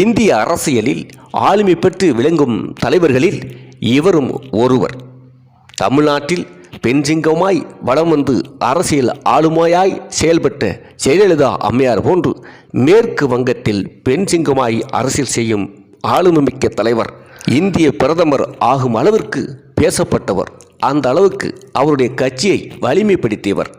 இந்திய அரசியலில் ஆளுமை பெற்று விளங்கும் தலைவர்களில் இவரும் ஒருவர். தமிழ்நாட்டில் பெண்சிங்கமாய் வளம் வந்து அரசியல் ஆளுமையாய் செயல்பட்ட ஜெயலலிதா அம்மையார் போன்று மேற்கு வங்கத்தில் பெண்சிங்கமாய் அரசியல் செய்யும் ஆளுமைமிக்க தலைவர் இந்திய பிரதமர் ஆகும் அளவிற்கு பேசப்பட்டவர். அந்த அளவுக்கு அவருடைய கட்சியை வலிமைப்படுத்தியவர்.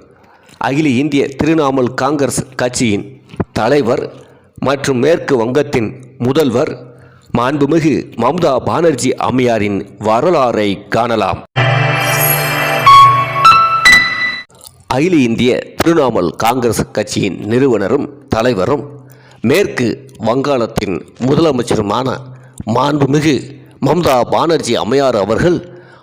அகில இந்திய திரிணாமுல் காங்கிரஸ் கட்சியின் தலைவர் மற்றும் மேற்கு வங்கத்தின் முதல்வர் மாண்புமிகு மம்தா பானர்ஜி அம்மையாரின் வரலாறை காணலாம். அகில இந்திய திரிணாமுல் காங்கிரஸ் கட்சியின் நிறுவனரும் தலைவரும் மேற்கு வங்காளத்தின் முதலமைச்சருமான மாண்புமிகு மம்தா பானர்ஜி அம்மையார் அவர்கள்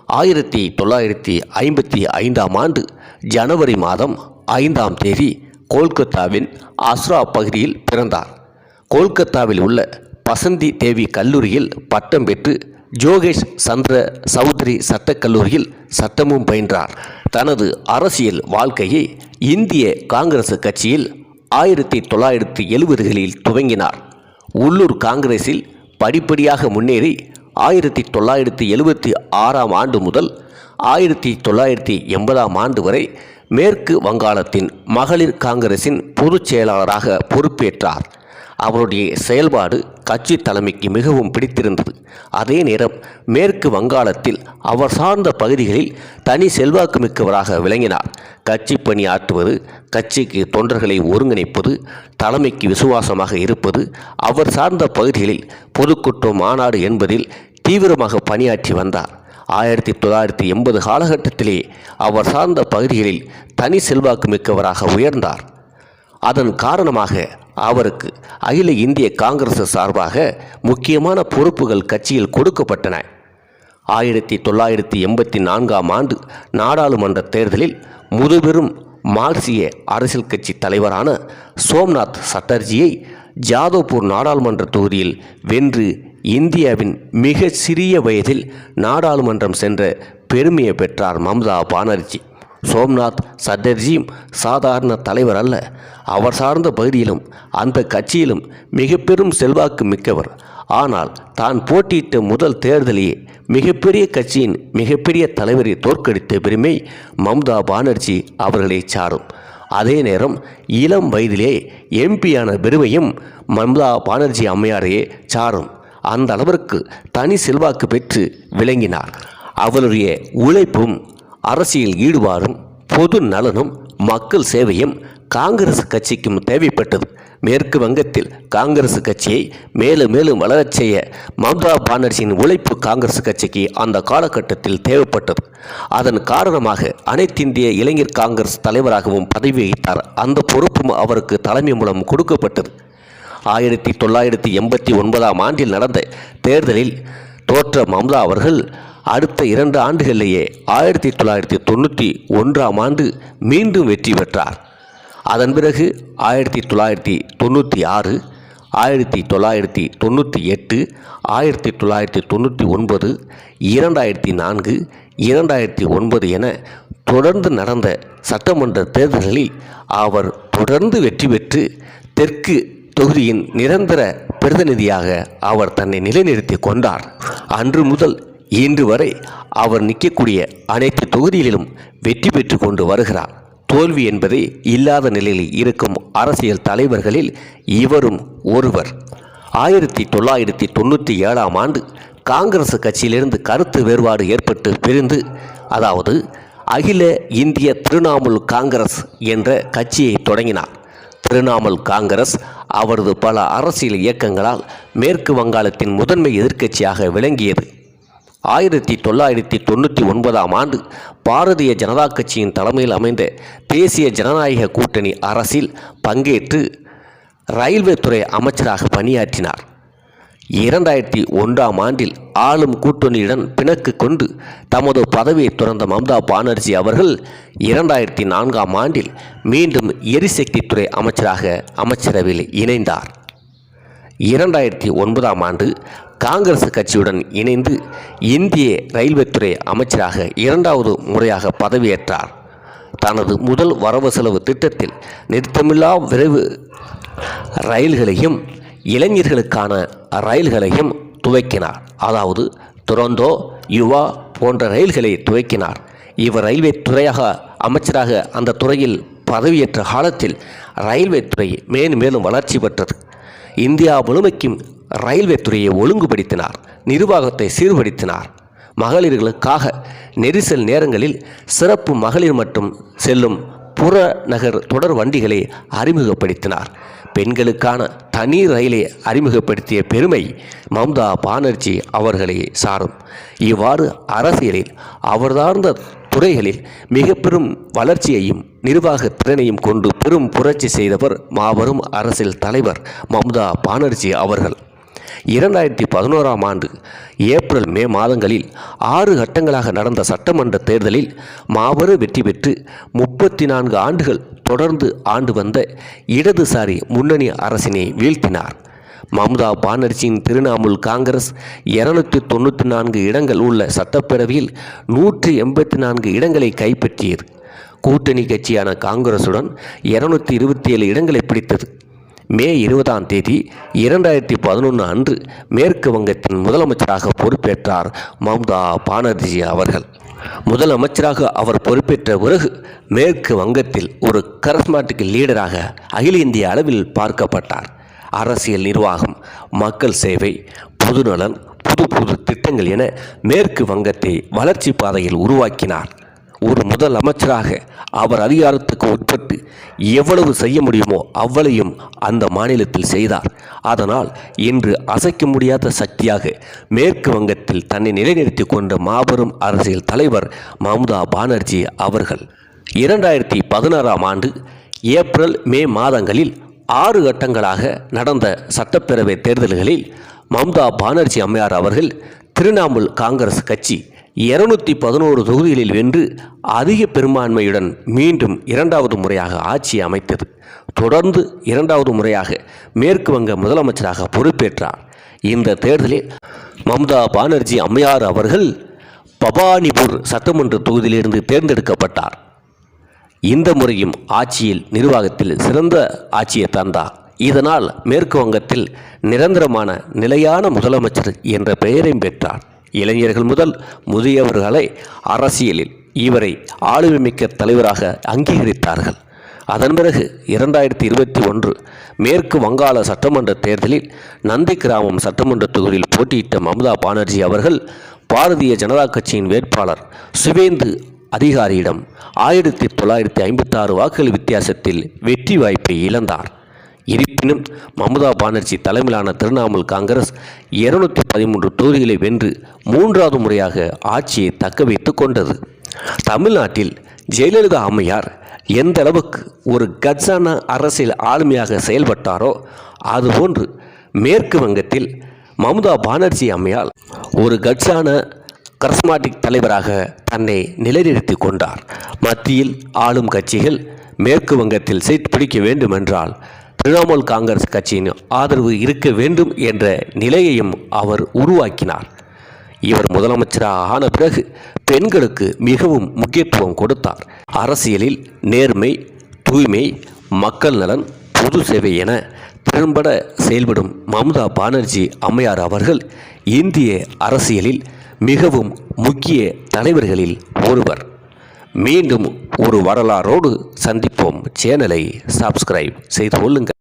ஆயிரத்தி தொள்ளாயிரத்தி ஐம்பத்தி ஐந்தாம் ஆண்டு ஜனவரி மாதம் ஐந்தாம் தேதி கொல்கத்தாவின் அஸ்ரா பகுதியில் பிறந்தார். கோல்கத்தாவில் உள்ள பசந்தி தேவி கல்லூரியில் பட்டம் பெற்று ஜோகேஷ் சந்திர சௌத்ரி சட்டக் கல்லூரியில் சட்டமும் பயின்றார். தனது அரசியல் வாழ்க்கையை இந்திய காங்கிரஸ் கட்சியில் ஆயிரத்தி தொள்ளாயிரத்தி எழுபதுகளில் துவங்கினார். உள்ளூர் காங்கிரஸில் படிப்படியாக முன்னேறி ஆயிரத்தி தொள்ளாயிரத்தி எழுபத்தி ஆறாம் ஆண்டு முதல் ஆயிரத்தி தொள்ளாயிரத்தி எண்பதாம் ஆண்டு வரை மேற்கு வங்காளத்தின் மகளிர் காங்கிரசின் பொதுச் செயலாளராக பொறுப்பேற்றார். அவருடைய செயல்பாடு கட்சி தலைமைக்கு மிகவும் பிடித்திருந்தது. அதே நேரம் மேற்கு வங்காளத்தில் அவர் சார்ந்த பகுதிகளில் தனி செல்வாக்கு மிக்கவராக விளங்கினார். கட்சி பணி ஆற்றுவது கட்சிக்கு தொண்டர்களை ஒருங்கிணைப்பது தலைமைக்கு விசுவாசமாக இருப்பது அவர் சார்ந்த பகுதிகளில் பொதுக்கூட்டம் மாநாடு என்பதில் தீவிரமாக பணியாற்றி வந்தார். ஆயிரத்தி தொள்ளாயிரத்தி எண்பது காலகட்டத்திலே அவர் சார்ந்த பகுதிகளில் தனி செல்வாக்கு மிக்கவராக உயர்ந்தார். அதன் காரணமாக அவருக்கு அகில இந்திய காங்கிரஸ் சார்பாக முக்கியமான பொறுப்புகள் கட்சியில் கொடுக்கப்பட்டன. ஆயிரத்தி தொள்ளாயிரத்தி எண்பத்தி நான்காம் ஆண்டு நாடாளுமன்ற தேர்தலில் முதுபெரும் மார்க்சிய அரசியல் கட்சி தலைவரான சோம்நாத் சட்டர்ஜியை ஜாதவ்பூர் நாடாளுமன்ற தொகுதியில் வென்று இந்தியாவின் மிக சிறிய வயதில் நாடாளுமன்றம் சென்ற பெருமையை பெற்றார் மம்தா பானர்ஜி. சோம்நாத் சட்டர்ஜியும் சாதாரண தலைவர் அல்ல. அவர் சார்ந்த பகுதியிலும் அந்த கட்சியிலும் மிக பெரும் செல்வாக்கு மிக்கவர். ஆனால் தான் போட்டியிட்ட முதல் தேர்தலையே மிகப்பெரிய கட்சியின் மிகப்பெரிய தலைவரை தோற்கடித்த பெருமை மம்தா பானர்ஜி அவர்களை சாரும். அதே நேரம் இளம் வயதிலே எம்பியான பெருமையும் மம்தா பானர்ஜி அம்மையாரையே சாரும். அந்த அளவிற்கு தனி செல்வாக்கு பெற்று விளங்கினார். அவருடைய உழைப்பும் அரசியல் ஈடுபாடும் பொது நலனும் மக்கள் சேவையும் காங்கிரஸ் கட்சிக்கும் தேவைப்பட்டது. மேற்கு வங்கத்தில் காங்கிரஸ் கட்சியை மேலும் மேலும் வளரச் செய்ய மம்தா பானர்ஜியின் உழைப்பு காங்கிரஸ் கட்சிக்கு அந்த காலகட்டத்தில் தேவைப்பட்டது. அதன் காரணமாக அனைத்திந்திய இளைஞர் காங்கிரஸ் தலைவராகவும் பதவி வகித்தார். அந்த பொறுப்பும் அவருக்கு தலைமை மூலம் கொடுக்கப்பட்டது. ஆயிரத்தி தொள்ளாயிரத்தி எண்பத்தி ஒன்பதாம் ஆண்டில் நடந்த தேர்தலில் தோற்ற மம்தா அவர்கள் அடுத்த இரண்டு ஆண்டுகளிலேயே ஆயிரத்தி தொள்ளாயிரத்தி தொண்ணூற்றி ஒன்றாம் ஆண்டு மீண்டும் வெற்றி பெற்றார். அதன் பிறகு ஆயிரத்தி தொள்ளாயிரத்தி தொண்ணூற்றி ஆறு ஆயிரத்தி தொள்ளாயிரத்தி தொண்ணூற்றி எட்டு ஆயிரத்தி தொள்ளாயிரத்தி தொண்ணூற்றி ஒன்பது இரண்டாயிரத்தி நான்கு இரண்டாயிரத்தி ஒன்பது என தொடர்ந்து நடந்த சட்டமன்ற தேர்தல்களில் அவர் தொடர்ந்து வெற்றி பெற்று தெற்கு தொகுதியின் நிரந்தர பிரதிநிதியாக அவர் தன்னை நிலைநிறுத்தி கொண்டார். அன்று முதல் இன்று வரை அவர் நிற்கக்கூடிய அனைத்து தொகுதிகளிலும் வெற்றி பெற்று கொண்டு வருகிறார். தோல்வி என்பதே இல்லாத நிலையில் இருக்கும் அரசியல் தலைவர்களில் இவரும் ஒருவர். ஆயிரத்தி தொள்ளாயிரத்தி தொண்ணூற்றி ஏழாம் ஆண்டு காங்கிரஸ் கட்சியிலிருந்து கருத்து வேறுபாடு ஏற்பட்டு பிரிந்து அதாவது அகில இந்திய திரிணாமுல் காங்கிரஸ் என்ற கட்சியை தொடங்கினார். திரிணாமுல் காங்கிரஸ் அவரது பல அரசியல் இயக்கங்களால் மேற்கு வங்காளத்தின் முதன்மை எதிர்க்கட்சியாக விளங்கியது. ஆயிரத்தி தொள்ளாயிரத்தி தொண்ணூற்றி ஒன்பதாம் ஆண்டு பாரதிய ஜனதா கட்சியின் தலைமையில் அமைந்த தேசிய ஜனநாயக கூட்டணி அரசில் பங்கேற்று ரயில்வே துறை அமைச்சராக பணியாற்றினார். இரண்டாயிரத்தி ஒன்றாம் ஆண்டில் ஆளும் கூட்டணியுடன் பிணக்கு கொண்டு தமது பதவியை துறந்த மம்தா பானர்ஜி அவர்கள் இரண்டாயிரத்தி நான்காம் ஆண்டில் மீண்டும் எரிசக்தித்துறை அமைச்சராக அமைச்சரவையில் இணைந்தார். இரண்டாயிரத்தி ஒன்பதாம் ஆண்டு காங்கிரஸ் கட்சியுடன் இணைந்து இந்திய ரயில்வே துறை அமைச்சராக இரண்டாவது முறையாக பதவியேற்றார். தனது முதல் வரவு செலவு திட்டத்தில் நிறுத்தமில்லா விரைவு ரயில்களையும் இளைஞர்களுக்கான ரயில்களையும் துவக்கினார். அதாவது துரந்தோ யுவா போன்ற ரயில்களை துவக்கினார். இவர் ரயில்வே துறையாக அமைச்சராக அந்த துறையில் பதவியேற்ற காலத்தில் ரயில்வே துறை மேலும் மேலும் வளர்ச்சி பெற்றது. இந்தியா முழுமைக்கும் ரயில்வே துறையை ஒழுங்குபடுத்தினார் நிர்வாகத்தை சீர்படுத்தினார். மகளிர்களுக்காக நெரிசல் நேரங்களில் சிறப்பு மகளிர் மட்டும் செல்லும் புறநகர் தொடர் வண்டிகளை அறிமுகப்படுத்தினார். பெண்களுக்கான தனி ரயிலை அறிமுகப்படுத்திய பெருமை மம்தா பானர்ஜி அவர்களை சாரும். இவ்வாறு அரசியலில் அவர் சார்ந்த துறைகளில் மிக பெரும் வளர்ச்சியையும் நிர்வாக திறனையும் கொண்டு பெரும் புரட்சி செய்தவர் மாபெரும் அரசியல் தலைவர் மம்தா பானர்ஜி அவர்கள். இரண்டாயிரத்தி பதினோராம் ஆண்டு ஏப்ரல் மே மாதங்களில் ஆறு கட்டங்களாக நடந்த சட்டமன்ற தேர்தலில் மாபெரும் வெற்றி பெற்று முப்பத்தி நான்கு ஆண்டுகள் தொடர்ந்து ஆண்டு வந்த இடதுசாரி முன்னணி அரசினை வீழ்த்தினார். மம்தா பானர்ஜியின் திரிணாமுல் காங்கிரஸ் இருநூத்தி தொண்ணூற்றி நான்கு இடங்கள் உள்ள சட்டப்பேரவையில் நூற்றி எண்பத்தி நான்கு இடங்களை கைப்பற்றியது. கூட்டணி கட்சியான காங்கிரசுடன் இருநூத்தி இருபத்தி ஏழு இடங்களை பிடித்தது. மே இருபதாம் தேதி இரண்டாயிரத்தி பதினொன்று அன்று மேற்கு வங்கத்தின் முதலமைச்சராக பொறுப்பேற்றார் மம்தா பானர்ஜி அவர்கள். முதலமைச்சராக அவர் பொறுப்பேற்ற பிறகு மேற்கு வங்கத்தில் ஒரு கரஸ்மாட்டிக் லீடராக அகில இந்திய அளவில் பார்க்கப்பட்டார். அரசியல் நிர்வாகம் மக்கள் சேவை பொதுநலன் புது புது திட்டங்கள் என மேற்கு வங்கத்தை வளர்ச்சி பாதையில் உருவாக்கினார். ஒரு முதல் அமைச்சராக அவர் அதிகாரத்துக்கு உட்பட்டு எவ்வளவு செய்ய முடியுமோ அவ்வளையும் அந்த மாநிலத்தில் செய்தார். அதனால் இன்று அசைக்க முடியாத சக்தியாக மேற்கு வங்கத்தில் தன்னை நிலைநிறுத்தி கொண்ட மாபெரும் அரசியல் தலைவர் மம்தா பானர்ஜி அவர்கள் இரண்டாயிரத்தி பதினாறாம் ஆண்டு ஏப்ரல் மே மாதங்களில் ஆறு கட்டங்களாக நடந்த சட்டப்பேரவை தேர்தல்களில் மம்தா பானர்ஜி அம்மையார் அவர்கள் திரிணாமுல் காங்கிரஸ் கட்சி இருநூத்தி பதினோரு தொகுதிகளில் வென்று அதிக பெரும்பான்மையுடன் மீண்டும் இரண்டாவது முறையாக ஆட்சி அமைத்தது. தொடர்ந்து இரண்டாவது முறையாக மேற்கு வங்க முதலமைச்சராக பொறுப்பேற்றார். இந்த தேர்தலில் மம்தா பானர்ஜி அம்மையார் அவர்கள் பபானிபூர் சட்டமன்ற தொகுதியிலிருந்து தேர்ந்தெடுக்கப்பட்டார். இந்த முறையும் ஆட்சியில் நிர்வாகத்தில் சிறந்த ஆட்சியை தந்தார் இதனால் மேற்கு வங்கத்தில் நிரந்தரமான நிலையான முதலமைச்சர் என்ற பெயரையும் பெற்றார். இளைஞர்கள் முதல் முதியவர்களை அரசியலில் இவரை ஆளுமைமிக்க தலைவராக அங்கீகரித்தார்கள். அதன் பிறகு இரண்டாயிரத்தி இருபத்தி ஒன்று மேற்கு வங்காள சட்டமன்ற தேர்தலில் நந்தி கிராமம் சட்டமன்ற தொகுதியில் போட்டியிட்ட மம்தா பானர்ஜி அவர்கள் பாரதிய ஜனதா கட்சியின் வேட்பாளர் சுவேந்து அதிகாரியிடம் ஆயிரத்தி தொள்ளாயிரத்தி ஐம்பத்தாறு வாக்குகள் வித்தியாசத்தில் வெற்றி வாய்ப்பை இழந்தார். இருப்பினும் மம்தா பானர்ஜி தலைமையிலான திரிணாமுல் காங்கிரஸ் இருநூத்தி பதிமூன்று தொகுதிகளை வென்று மூன்றாவது முறையாக ஆட்சியை தக்க வைத்துக் கொண்டது. தமிழ்நாட்டில் ஜெயலலிதா அம்மையார் எந்த அளவுக்கு ஒரு கட்சான அரசியல் ஆளுமையாக செயல்பட்டாரோ அதுபோன்று மேற்கு வங்கத்தில் மம்தா பானர்ஜி அம்மையால் ஒரு கட்சான கரஸ்மாட்டிக் தலைவராக தன்னை நிலைநிறுத்தி கொண்டார். மத்தியில் ஆளும் கட்சிகள் மேற்கு வங்கத்தில் சீட் பிடிக்க வேண்டுமென்றால் திரிணாமுல் காங்கிரஸ் கட்சியின் ஆதரவு இருக்க வேண்டும் என்ற நிலையையும் அவர் உருவாக்கினார். இவர் முதலமைச்சராக ஆன பிறகு பெண்களுக்கு மிகவும் முக்கியத்துவம் கொடுத்தார். அரசியலில் நேர்மை தூய்மை மக்கள் நலன் பொது சேவை என திறம்பட செயல்படும் மம்தா பானர்ஜி அம்மையார் அவர்கள் இந்திய அரசியலில் மிகவும் முக்கிய தலைவர்களில் ஒருவர். மீண்டும் ஒரு வரலாறோடு சந்திப்போம். சேனலை சப்ஸ்கிரைப் செய்து கொள்ளுங்கள்.